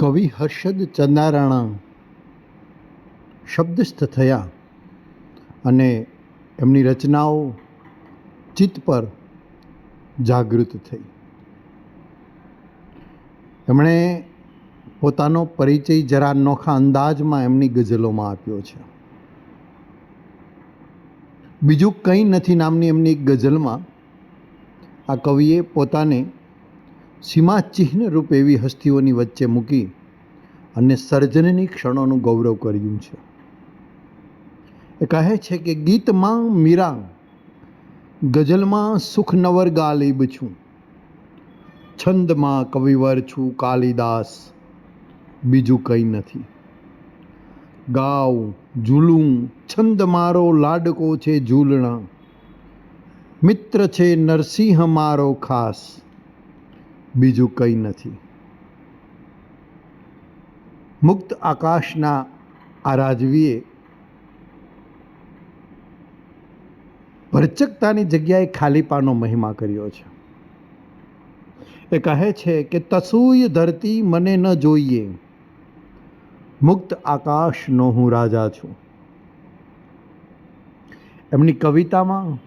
કવિ હર્ષદ ચંદારાણા શબ્દસ્થ થયા અને એમની રચનાઓ ચિત્ત પર જાગૃત થઈ. એમણે પોતાનો પરિચય જરા નોખા અંદાજમાં એમની ગઝલોમાં આપ્યો છે. બીજું કંઈ નથી નામની એમની ગઝલમાં આ કવિએ પોતાને સીમાચિહ્ન રૂપ એવી હસ્તીઓની વચ્ચે મૂકી અને સર્જનની ક્ષણોનું ગૌરવ કર્યું છે. એ કહે છે કે, ગીતમાં મીરા ગઝલમાં સુખ નવર ગાલિબ છું. છંદમાં કવિવર છું કાલિદાસ, બીજું કંઈ નથી. ગાવ ઝૂલું છંદ મારો લાડકો છે ઝૂલણા. મિત્ર છે નરસિંહ મારો ખાસ. બીજું કંઈ નથી. મુક્ત આકાશના આ રાજવીએ ભરચકતાની જગ્યાએ ખાલીપાનો મહિમા કર્યો છે. એ કહે છે કે તસુય ધરતી મને ન જોઈએ. મુક્ત આકાશનો હું રાજા છું. એમની કવિતામાં,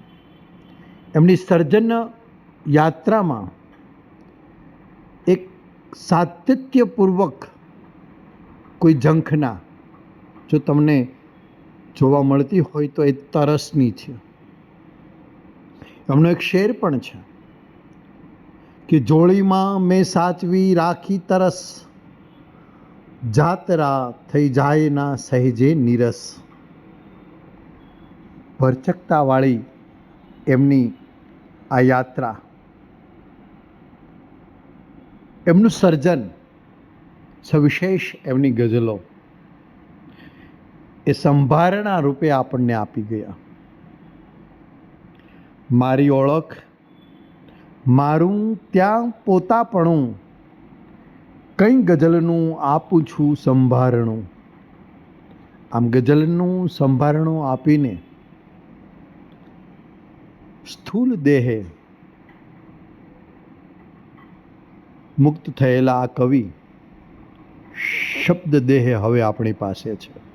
એમની સર્જન યાત્રામાં સાતત્યપૂર્વક કોઈ ઝંખના જો તમને જોવા મળતી હોય તો એ તરસની છે. એમનો એક શેર પણ છે કે જોળીમાં મેં સાચવી રાખી તરસ, જાતરા થઈ જાય ના સહેજે નીરસ. ભરચકતાવાળી એમની આ યાત્રા એમનું સર્જન સવિશેષ એમની ગઝલો એ સંભારણા રૂપે આપણને આપી ગયા. મારી ઓળખ, મારું ત્યાં પોતાપણું, કંઈ ગઝલનું આપું છું સંભારણું. આમ ગઝલનું સંભારણું આપીને સ્થૂલ દેહે મુક્ત થયેલા આ કવિ શબ્દ દેહે હવે આપણી પાસે છે.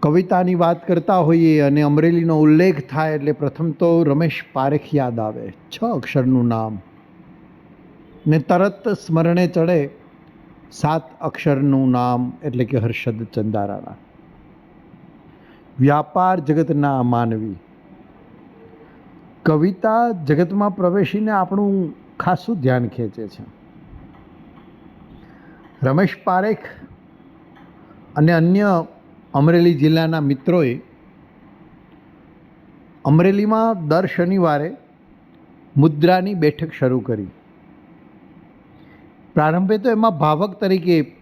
કવિતાની વાત કરતા હોઈએ અને અમરેલીનો ઉલ્લેખ થાય એટલે પ્રથમ તો રમેશ પારેખ યાદ આવે. છ અક્ષરનું નામ. ને તરત સ્મરણે ચડે સાત અક્ષરનું નામ એટલે કે હર્ષદ ચંદારાના. વ્યાપાર જગતના માનવી. કવિતા જગતમાં પ્રવેશીને આપણું ખાસું ધ્યાન ખેંચે છે. રમેશ પારેખ અને અન્ય અમરેલી જિલ્લાના મિત્રોએ અમરેલીમાં દર શનિવારે મુદ્રાની બેઠક શરૂ કરી. પ્રારંભે તો એમાં ભાવક તરીકે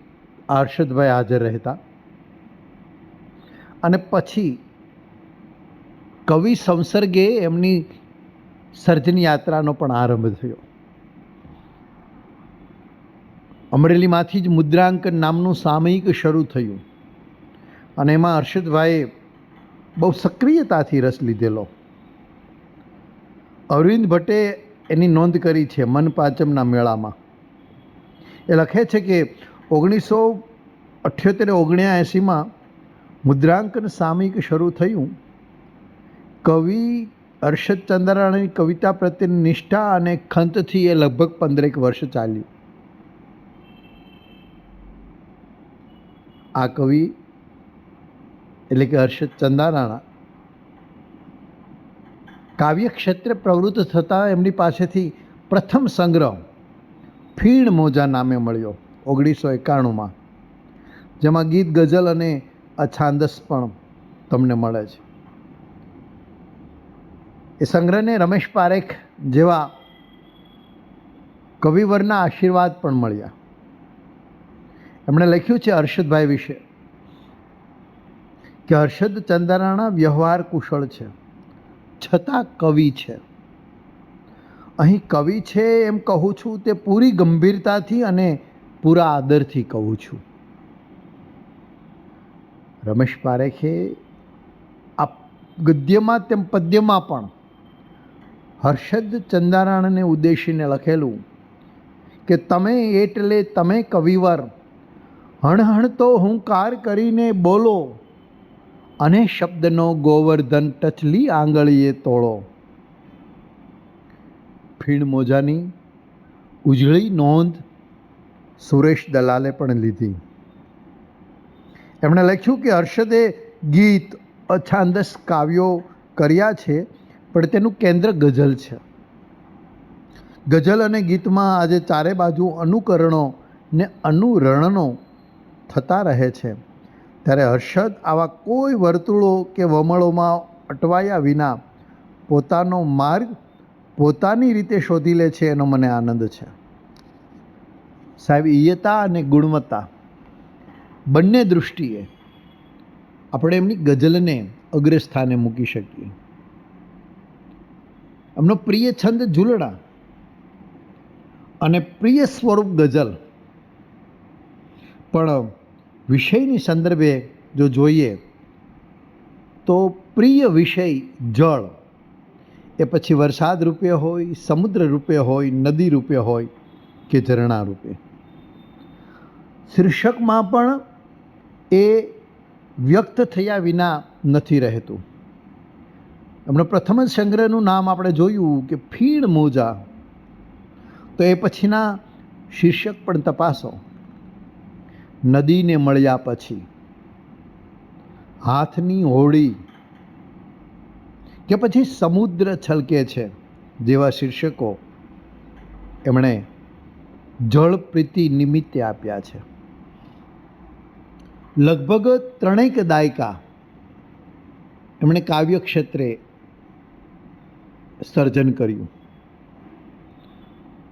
હર્ષદભાઈ હાજર રહેતા અને પછી કવિ સંસર્ગે એમની સર્જન યાત્રાનો પણ આરંભ થયો. અમરેલીમાંથી જ મુદ્રાંકન નામનું સામયિક શરૂ થયું અને એમાં હર્ષદભાઈએ બહુ સક્રિયતાથી રસ લીધેલો. અરવિંદ ભટ્ટે એની નોંધ કરી છે મન પાંચમના મેળામાં. એ લખે છે કે ઓગણીસો અઠ્યોતેર ઓગણ્યાએંસીમાં મુદ્રાંકન સામયિક શરૂ થયું. કવિ હર્ષદ ચંદ્રાણીની કવિતા પ્રત્યેની નિષ્ઠા અને ખંતથી એ લગભગ પંદરેક વર્ષ ચાલ્યું. આ કવિ એટલે કે હર્ષદ ચંદારાણા કાવ્ય ક્ષેત્રે પ્રવૃત્ત થતાં એમની પાસેથી પ્રથમ સંગ્રહ ફીણ મોજા નામે મળ્યો ઓગણીસો એકાણુંમાં, જેમાં ગીત, ગઝલ અને અછાંદસ પણ તમને મળે છે. એ સંગ્રહને રમેશ પારેખ જેવા કવિવરના આશીર્વાદ પણ મળ્યા. એમણે લખ્યું છે હર્ષદભાઈ વિશે કે હર્ષદ ચંદારાણા વ્યવહાર કુશળ છે, છતાં કવિ છે. અહીં કવિ છે એમ કહું છું તે પૂરી ગંભીરતાથી અને પૂરા આદરથી કહું છું. રમેશ પારેખે આ ગદ્યમાં તેમ પદ્યમાં પણ હર્ષદ ચંદારાણને ઉદ્દેશીને લખેલું કે તમે એટલે તમે કવિવર. હણહણતો હુંકાર કરીને બોલો અને શબ્દનો ગોવર્ધન ટચલી આંગળીએ તોળો. ફીણ મોજાની ઉજળી નોંધ સુરેશ દલાલે પણ લીધી. એમણે લખ્યું કે હર્ષદે ગીત, અછાંદસ કાવ્યો કર્યા છે પણ તેનું કેન્દ્ર ગઝલ છે. ગઝલ અને ગીતમાં આજે ચારે બાજુ અનુકરણો ને અનુરણનો થતા રહે છે. ત્યારે હર્ષદ આવા કોઈ વર્તુળો કે વમળોમાં અટવાયા વિના પોતાનો માર્ગ પોતાની રીતે શોધી લે છે એનો મને આનંદ છે. સાહેબ ઈયતા અને ગુણવત્તા બંને દૃષ્ટિએ આપણે એમની ગઝલને અગ્રસ્થાને મૂકી શકીએ. એમનો પ્રિય છંદ ઝુલડા અને પ્રિય સ્વરૂપ ગઝલ. પણ વિષયની સંદર્ભે જો જોઈએ તો પ્રિય વિષય જળ. એ પછી વરસાદ રૂપે હોય, સમુદ્ર રૂપે હોય, નદી રૂપે હોય કે ઝરણા રૂપે. શીર્ષકમાં પણ એ વ્યક્ત થયા વિના નથી રહેતું. એમણે પ્રથમ જ સંગ્રહનું નામ આપણે જોયું કે ફીણ મોજા. તો એ પછીના શીર્ષક પણ તપાસો. નદીને મળ્યા પછી હાથની હોળી કે પછી સમુદ્ર છલકે છે જેવા શીર્ષકો એમણે જળપ્રીતિ નિમિત્તે આપ્યા છે. લગભગ ત્રણેક દાયકા એમણે કાવ્ય ક્ષેત્રે સર્જન કર્યું.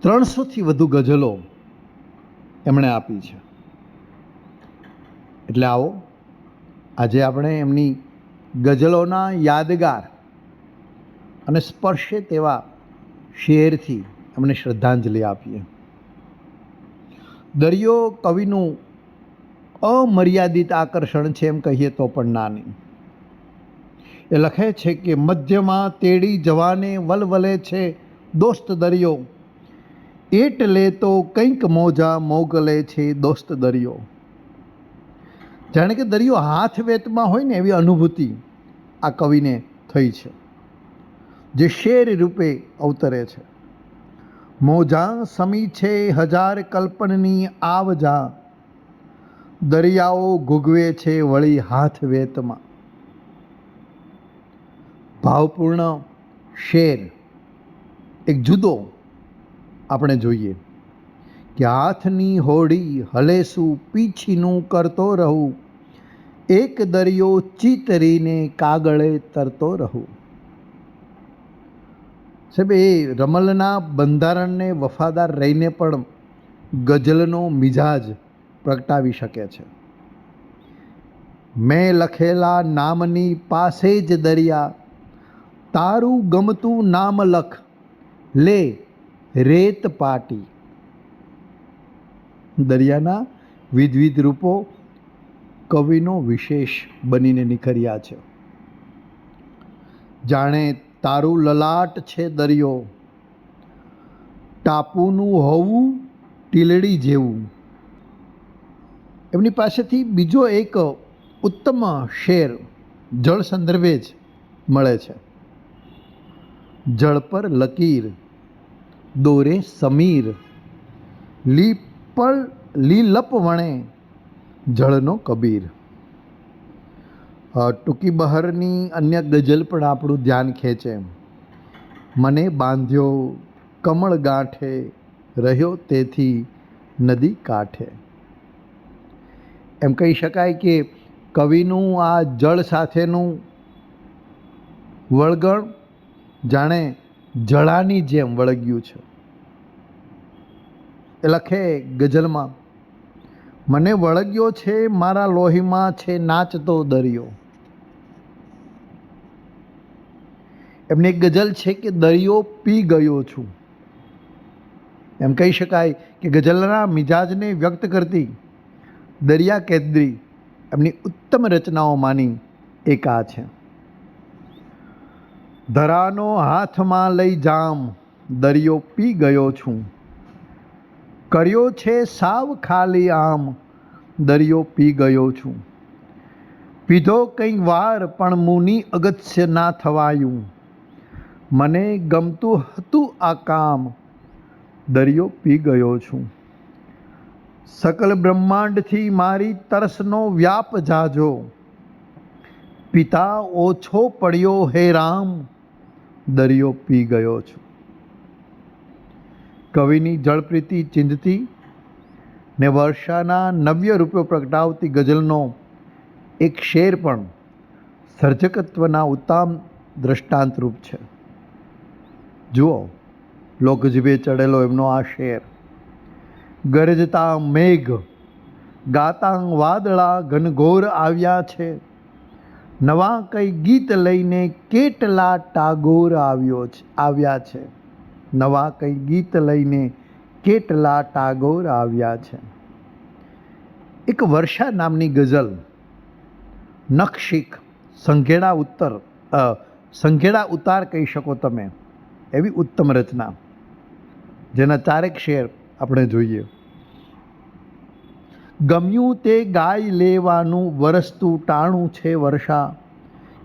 ત્રણસોથી વધુ ગઝલો એમણે આપી છે. એટલે આવો, આજે આપણે એમની ગઝલોના યાદગાર અને સ્પર્શે તેવા શેરથી એમને શ્રદ્ધાંજલિ આપીએ. દરિયો કવિનું અમર્યાદિત આકર્ષણ છે એમ કહીએ તો પણ ના નહીં. એ લખે છે કે, મધ્યમાં તેડી જવાને વલવલે છે દોસ્ત દરિયો. એટલે તો કંઈક મોજા મોગલે છે દોસ્ત દરિયો. જાણે કે દરિયો હાથ વેતમાં હોય ને એવી અનુભૂતિ આ કવિને થઈ છે, જે શેર રૂપે અવતરે છે. મોજા સમી છે હજાર કલ્પનની આવજા. દરિયાઓ ગુગવે છે વળી હાથ વેતમાં. ભાવપૂર્ણ શેર, એક જુદો આપણે જોઈએ કે હાથની હોડી હલેસું પીછીનું કરતો રહું, એક દરિયો ચીતરીને કાગળે તરતો રહું. સાહેબ, એ રમલના બંધારણને વફાદાર રહીને પણ ગઝલનો મિજાજ પ્રગટાવી શકે છે. મેં લખેલા નામની પાસે જ દરિયા તારું ગમતું નામ લખ. લે, રેત પાટી. દરિયાના વિધવિધ રૂપો કવિનો વિશેષ બનીને નિખર્યા છે. જાણે તારું લલાટ છે દરિયો. ટાપુનું હોવું ટીલડી જેવું. એમની પાસેથી બીજો એક ઉત્તમ શેર જળ સંદર્ભે જ મળે છે. જળ પર લકીર, દોરે સમીર, લીપળ, લીલપ વણે જળનો કબીર. ટૂંકી બહારની અન્ય ગઝલ પણ આપણું ધ્યાન ખેંચે. મને બાંધ્યો કમળ ગાંઠે, રહ્યો તેથી નદી કાંઠે. એમ કહી શકાય કે કવિનું આ જળ સાથેનું વળગણ જાણે જળાની જેમ વળગ્યું છે. એ લખે ગઝલમાં, મને વળગ્યો છે મારા લોહીમાં છે નાચતો દરિયો. એમની એક ગઝલ છે કે, દરિયો પી ગયો છું. એમ કહી શકાય કે ગઝલના મિજાજને વ્યક્ત કરતી દરિયા કેદરી એમની ઉત્તમ રચનાઓમાંની એક આ છે. ધરાનો હાથમાં લઈ જામ, દરિયો પી ગયો છું. કર્યો છે સાવ ખાલી આમ, દરિયો પી ગયો છું. પીધો કંઈ વાર પણ મુનિ અગત્ય ના થવાયું. મને ગમતું હતું આ કામ, દરિયો પી ગયો છું. સકલ બ્રહ્માંડથી મારી તરસનો વ્યાપ જાજો. પિતા ઓછો પડ્યો હે રામ દરિયો પી ગયો છું. કવિની જળપ્રીતિ ચિંધતી ને વર્ષાના નવ્ય રૂપિયો પ્રગટાવતી ગઝલનો એક શેર પણ સર્જકત્વના ઉત્તમ દ્રષ્ટાંતરૂપ છે. જુઓ, લોકજીભે ચડેલો એમનો આ શેર. ગરજતા મેઘ ગાતા વાદળા ઘનઘોર આવ્યા છે. નવા કંઈ ગીત લઈને કેટલા ટાગોર આવ્યો છે, આવ્યા છે? નવા કંઈ ગીત લઈને કેટલા ટાગોર આવ્યા છે? એક વર્ષા નામની ગઝલ નખશીખ સંઘેડા ઉત્તર સંઘેડા ઉતાર કહી શકો તમે, એવી ઉત્તમ રચના, જેના ચારેક શેર આપણે જોઈએ. ગમ્યું તે ગાય લેવાનું વરસતું ટાણું છે વર્ષા,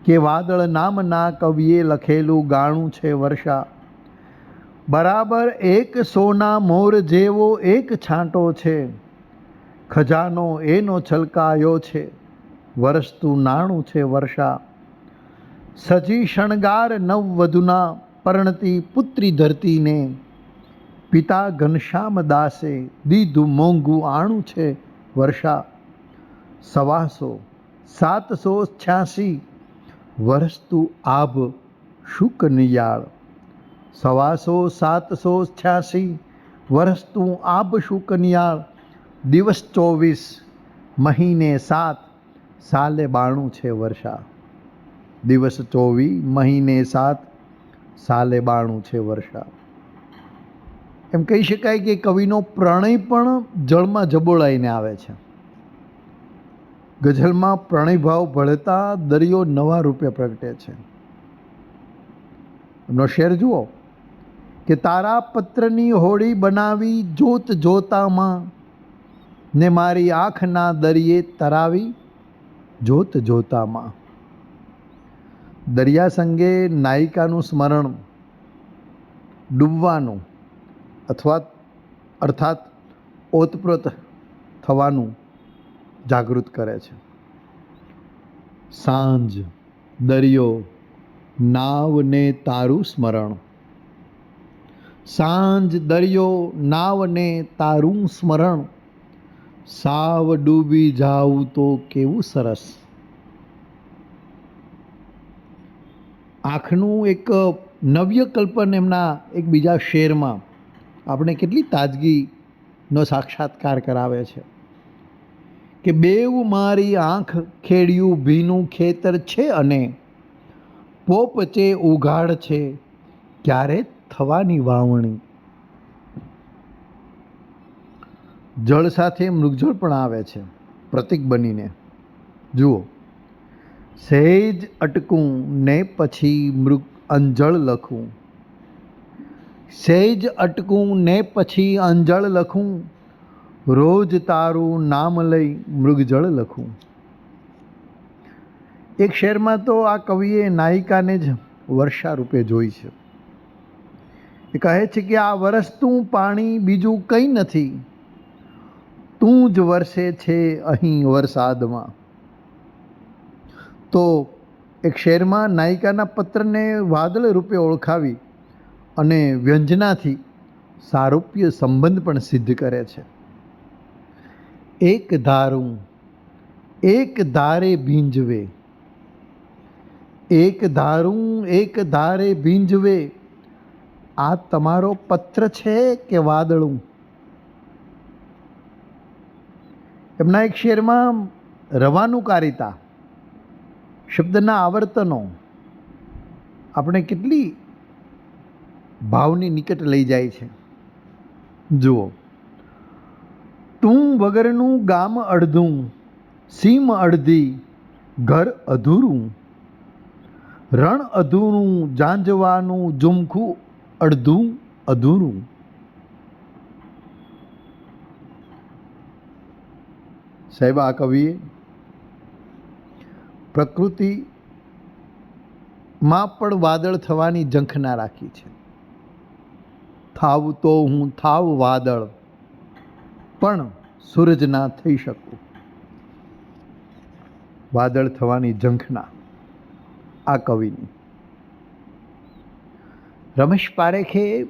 કે વાદળ નામના કવિએ લખેલું ગાણું છે વર્ષા. બરાબર એક સોના મોર જેવો એક છાંટો છે, ખજાનો એનો છલકાયો છે, વરસતું નાણું છે વર્ષા. સજી શણગાર નવવધુના પરણતી પુત્રી ધરતીને, પિતા ઘનશ્યામ દાસે દીધું મોંઘું આણું છે વર્ષા, સવાસો, સાતસો છ્યાસી વર્ષતું આભ શુક નિયાળ સવાસો, સાતસો છ્યાસી વર્ષતું આભ શુક નિયાળ દિવસ ચોવીસ, મહિને સાત, સાલે બાણું છે વર્ષા. દિવસ ચોવીસ મહિને સાત, સાલે બાણું છે વર્ષા. એમ કહી શકાય કે કવિનો પ્રણય પણ જળમાં જબોળાઈને આવે છે. ગઝલમાં પ્રણયભાવ ભળતા દરિયો નવા રૂપે પ્રગટે છે. એમનો શેર જુઓ. કે તારા પત્રની હોળી બનાવી જોત જોતામાં ને મારી આંખના દરિયે તરાવી જોત જોતામાં. દરિયા સંગે નાયિકાનું સ્મરણ ડૂબવાનું અથવા અર્થાત ઓતપ્રોત થવાનું જાગૃત કરે છે. સાંજ, દરિયો નાવને તારું સ્મરણ. સાંજ, દરિયો નાવને તારું સ્મરણ. સાવ ડૂબી જાઉં તો કેવું સરસ. આંખનું એક નવ્ય કલ્પન એમના એક બીજા શેરમાં આપણે કેટલી તાજગીનો સાક્ષાત્કાર કરાવે છે કે બેવ મારી આંખ ખેડિયું, ભીનું ખેતર છે અને પોપચે ઉઘાડ છે, ક્યારે થવાની વાવણી? જળ સાથે મૃગજળ પણ આવે છે, પ્રતિક બનીને. જુઓ, સહેજ અટકું ને પછી મૃગ અંજળ લખું. સહેજ અટકું ને પછી અંજળ લખું. રોજ તારું નામ લઈ મૃગજળ લખું. એક શેરમાં તો આ કવિએ નાયિકાને જ વર્ષા રૂપે જોઈ છે. એ કહે છે કે આ વરસતું પાણી બીજું કંઈ નથી. તું જ વરસે છે અહીં વરસાદમાં. તો એક શેરમાં નાયિકાના પત્રને વાદળ રૂપે ઓળખાવી અને વ્યંજનાથી સારૂપ્ય સંબંધ પણ સિદ્ધ કરે છે. એક ધારું, એક ધારે ભીંજવે. એક ધારું, એક ધારે ભીંજવે. આ તમારો પત્ર છે કે વાદળું? એમના એક શેરમાં રવાનુકારિતા, શબ્દના આવર્તનો. આપણે કેટલી ભાવની નિકટ લઈ જાય છે. જુઓ. તું વગરનું ગામ અડધું, સીમ અડધી, ઘર અધૂરું. રણ અધૂરું જાંજવાનું ઝુમખું અડધું અધૂરું. સાહેબ, આ કવિએ પ્રકૃતિમાં પણ વાદળ થવાની ઝંખના રાખી છે. થાવ તો હું થાવ વાદળ. પણ સૂરજ ના થઈ શકું. વાદળ થવાની ઝંખના આ કવિની. રમેશ પારેખે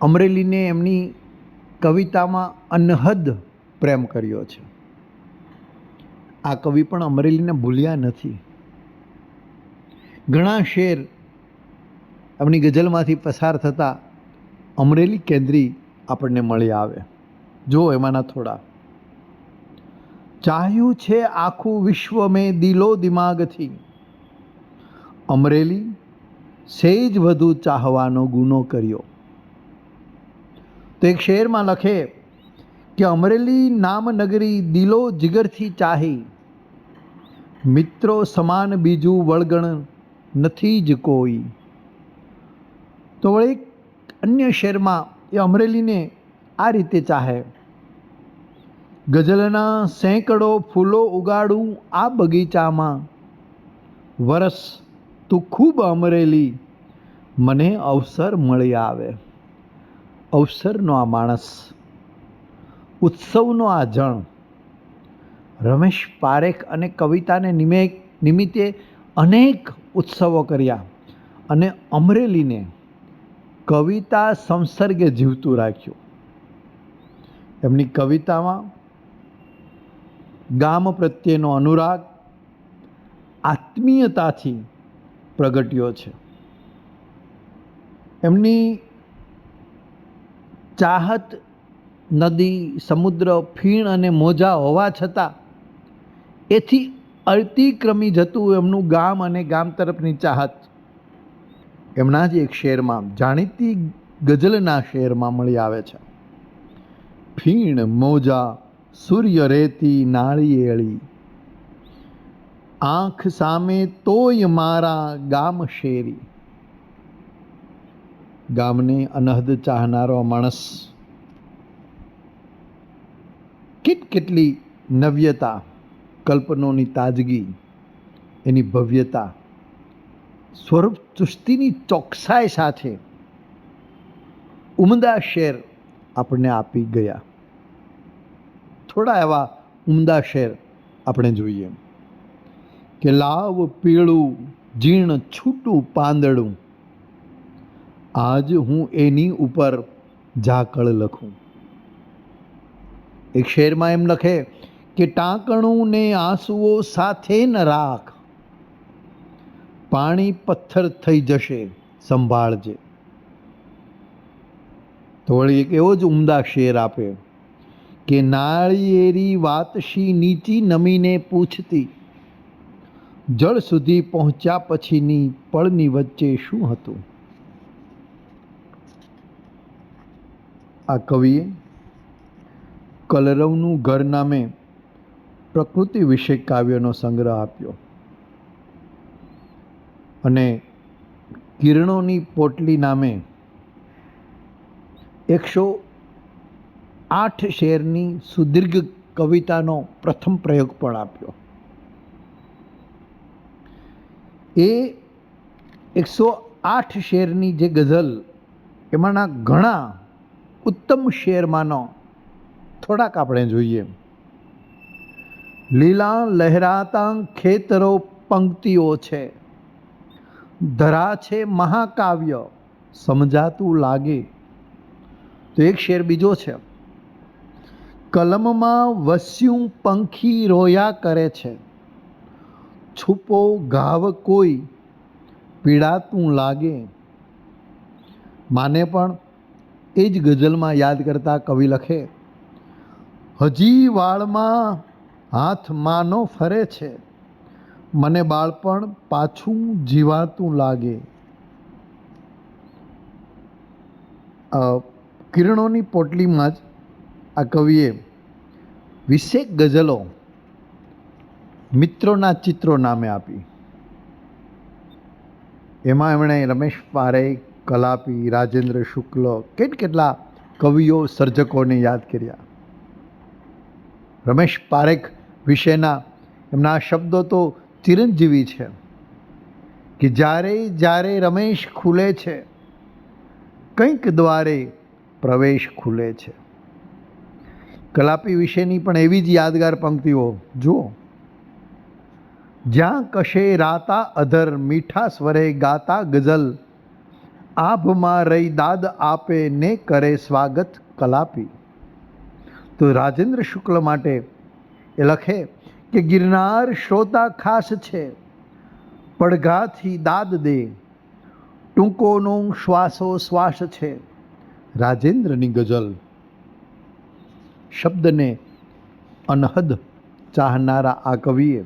અમરેલીને એમની કવિતામાં અનહદ પ્રેમ કર્યો છે. આ કવિ પણ અમરેલીને ભૂલ્યા નથી. ઘણા શેર એમની ગઝલમાંથી પસાર થતા અમરેલી કેન્દ્રી આપણને મળી આવે. જો એમાંના થોડા. ચાહ્યું છે આખું વિશ્વ મેં દિલો દિમાગથી. અમરેલી સેજ વધુ ચાહવાનો ગુનો કર્યો. તો એક શેરમાં લખે કે અમરેલી નામનગરી દિલો જીગરથી ચાહી. મિત્રો સમાન બીજું વળગણ નથી જ કોઈ. તો એક અન્ય શહેરમાં એ અમરેલીને આ રીતે ચાહે. ગઝલના સેંકડો ફૂલો ઉગાડું આ બગીચામાં. વરસ તું ખૂબ અમરેલી, મને અવસર મળી આવે. અવસરનો આ માણસ, ઉત્સવનો આ જણ. રમેશ પારેખ અને કવિતાને નિમે નિમિત્તે અનેક ઉત્સવો કર્યા અને અમરેલીને કવિતા સંસર્ગે જીવતું રાખ્યું. એમની કવિતામાં ગામ પ્રત્યેનો અનુરાગ આત્મીયતાથી પ્રગટ્યો છે. એમની ચાહત નદી, સમુદ્ર, ફીણ અને મોજા હોવા છતાં એથી અતિક્રમી જતું એમનું ગામ અને ગામ તરફની ચાહત એમના જ એક શેરમાં જાણીતી ગઝલના શેરમાં મળી આવે છે. ફીણ, મોજા, સૂર્ય રેતી નાળિયેળી આંખ સામે તોય મારા ગામ શેરી. ગામને અનહદ ચાહનારો માણસ. કેટ કેટલી નવ્યતા, કલ્પનોની તાજગી, એની ભવ્યતા. સ્વરૂપ ચુસ્તીની ચોકસાઈ સાથે ઉમદા શેર આપણને આપી ગયા. થોડા એવા ઉમદા શેર આપણે જોઈએ. કે લાવ પીળું જીણ છૂટું પાંદડું. આજ હું એની ઉપર ઝાકળ લખું. એક શેરમાં એમ લખે કે ટાંકણું ને આંસુઓ સાથે ન રાખ. પાણી પથ્થર થઈ જશે, સંભાળજે. તો વળી એક એવો જ ઉમદા શેર આપે કે નાળિયેરી વાતશી નીચી નમીને પૂછતી. જળ સુધી પહોંચ્યા પછીની પળની વચ્ચે શું હતું? આ કવિએ કલરવનું ઘર નામે પ્રકૃતિ વિશે કાવ્યનો સંગ્રહ આપ્યો. અને કિરણોની પોટલી નામે એકસો આઠ શેરની સુદીર્ઘ કવિતાનો પ્રથમ પ્રયોગ પણ આપ્યો. એ એકસો આઠ શેરની જે ગઝલ, એમાંના ઘણા ઉત્તમ શેરમાંનો થોડાક આપણે જોઈએ. લીલા લહેરાતા ખેતરો પંક્તિઓ છે. ધરા છે મહાકાવ્ય, સમજાતું લાગે. તો એક શેર બીજો છે. કલમમાં વસ્યું પંખી રોયા કરે છે. છુપો ગાવ કોઈ પીડાતું લાગે. માને પણ એ જ ગઝલમાં યાદ કરતા કવિ લખે, હજી વાળમાં હાથ માનો ફરે છે. મને બાળપણ પાછું જીવાતું લાગે. કિરણોની પોટલીમાં જ આ કવિએ વિશેક ગઝલો મિત્રોના ચિત્રો નામે આપી. એમાં એમણે રમેશ પારેખ કલાપી, રાજેન્દ્ર શુક્લ કેટ કેટલા કવિઓ, સર્જકોને યાદ કર્યા. રમેશ પારેખ વિશેના એમના શબ્દો તો ચિરંજીવી છે કે જ્યારે જ્યારે રમેશ ખુલે છે, કંઈક દ્વારે પ્રવેશ ખુલે છે. કલાપી વિશેની પણ એવી જ યાદગાર પંક્તિઓ, જુઓ. જ્યાં કશે રાતા અધર મીઠા સ્વરે ગાતા ગઝલ, આભમાં રહી દાદ આપે ને કરે સ્વાગત કલાપી. તો રાજેન્દ્ર શુક્લ માટે એ લખે કે ગિરનાર શ્રોતા ખાસ છે, પડઘાથી દાદ દે, ટૂંકોનો શ્વાસો શ્વાસ છે. રાજેન્દ્રની ગઝલ શબ્દને અનહદ ચાહનારા આ કવિએ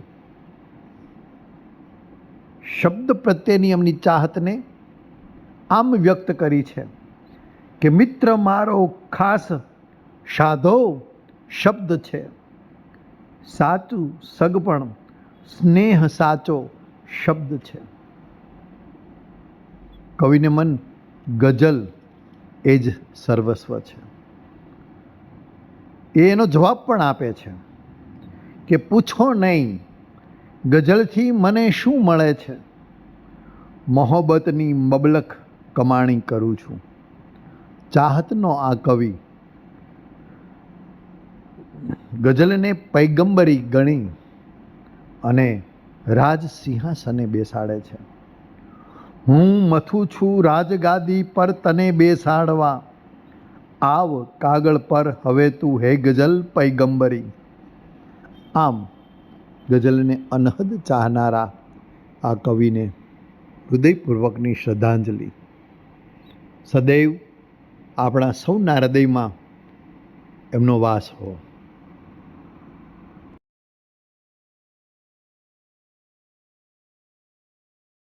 શબ્દ પ્રત્યેની એમની ચાહતને આમ વ્યક્ત કરી છે કે મિત્ર મારો ખાસ સાધો શબ્દ છે. સાચું સગપણ, સ્નેહ સાચો શબ્દ છે. કવિને મન ગઝલ એ જ સર્વસ્વ છે. એ એનો જવાબ પણ આપે છે કે પૂછો નહીં, ગઝલથી મને શું મળે છે? મોહબ્બતની મબલખ કમાણી કરું છું. ચાહતનો આ કવિ ગઝલને પૈગંબરી ગણી અને રાજ સિંહાસને બેસાડે છે. હું મથું છું રાજગાદી પર તને બેસાડવા. આવ કાગળ પર, હવે તું હે ગઝલ પૈગંબરી. આમ ગઝલને અનહદ ચાહનારા આ કવિને હૃદયપૂર્વકની શ્રદ્ધાંજલિ. સદૈવ આપણા સૌના હૃદયમાં એમનો વાસ હો.